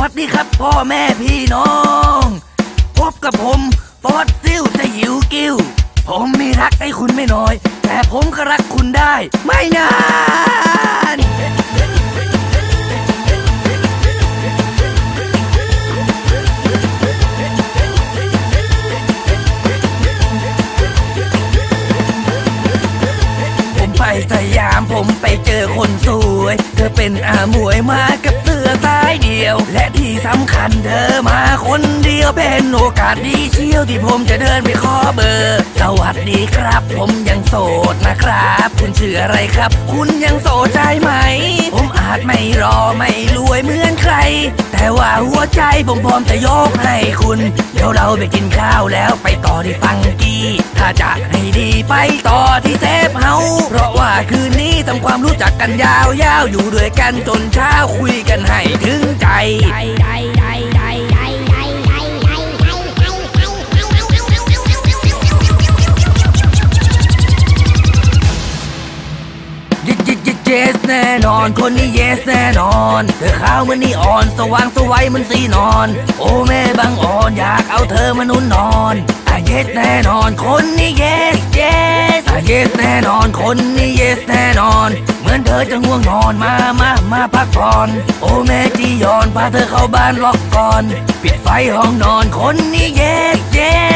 วัสดีครับพ่อแม่พี่น้อง พบกับผมฟอสซิลจะหิวกิ้ว ผมมีรักให้คุณไม่น้อย แต่ผมก็รักคุณได้ ไม่นานผมไปสยามผมไปเจอคนสวย เธอเป็นอาหมวยมากับ และที่สำคัญเธอมาคนเดียวเป็นโอกาสดีเชี่ยวที่ผมจะเดินไปขอเบอร์ สวัสดีครับ ผมยังโสดนะครับ คุณชื่ออะไรครับ คุณยังโสดใช่ไหม ผมอาจไม่รอไม่รวยเหมือนใคร แต่ว่าหัวใจผมพร้อมจะยกให้คุณ เดี๋ยวเราไปกินข้าวแล้วไปต่อที่ฟังกี้ ถ้าจะให้ดีไปต่อที่เซฟ ยาวยาวอยู่ด้วยกันจนเช้าคุยกันให้ถึงใจเยเยเยเยสแน่นอนคนนี้เยสแน่นอนเธอขาวเหมันนี่อ่อนสว่างสวัยเหมันสีนอน โอ้แม่บางอ่อนอยากเอาเธอมานุ่นนอนอะเยสแน่นอนคนนี้เยสเยสอะเยสแน่นอนคนนี้เยสแน่นอน อนเธอจะง่วงนอนมามามาพักผ่อน โอแม่จียอนพาเธอเข้าบ้านล็อกก่อน ปิดไฟห้องนอนคนนี้เยสเยส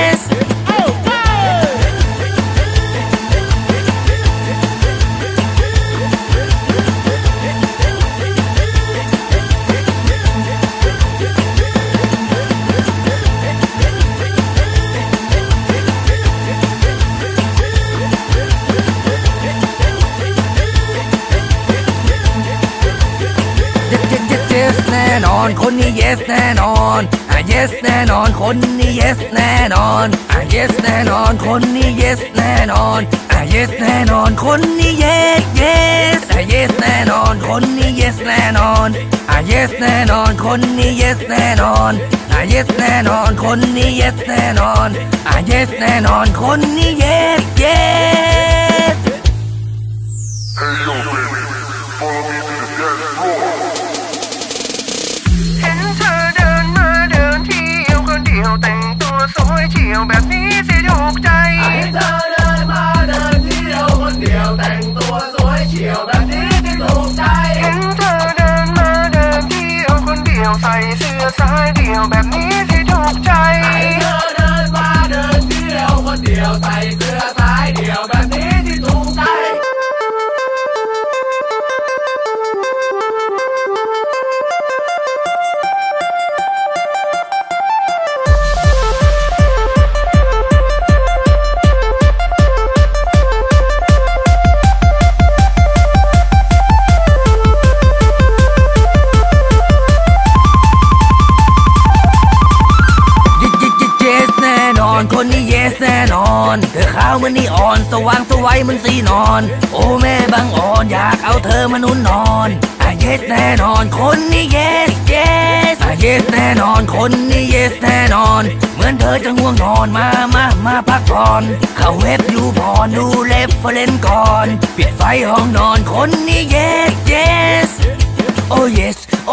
สเยสเยสเยสแน่นอน คนนี้ yes แน่นอนอะ yes แน่นอน คนนี้ yes แน่นอนอะ yes แน่นอน คนนี้ yes แน่นอนอะ yes แน่นอน คนนี้ yes yes อะ yes แน่นอน คนนี้ yes แน่นอนอะ yes แน่นอน คนนี้ yes แน่นอนอะ yes แน่นอน คนนี้ yes แน่นอนอะ yes แน่นอน คนนี้ yes yes ใส่เสื้อสายเดี่ยวแบบนี้ แน่นอน เธอขาวเหมันนี่อ่อน สว่างสวัยเหมันสีนอน โอ้แม่บางอ่อนอยากเอาเธอมานุ่นนอนอะ yes แน่นอนคนนี้ yes yes อะ yes แน่นอนคนนี้ yes แน่นอน เหมือนเธอจะง่วงนอนมามามาพักผ่อนเข้าเว็บยูพรดูเล็บเฟรนก่อนปิดไฟห้องนอนคนนี้ yes yes Oh yes, oh yes, oh yes, oh yes, oh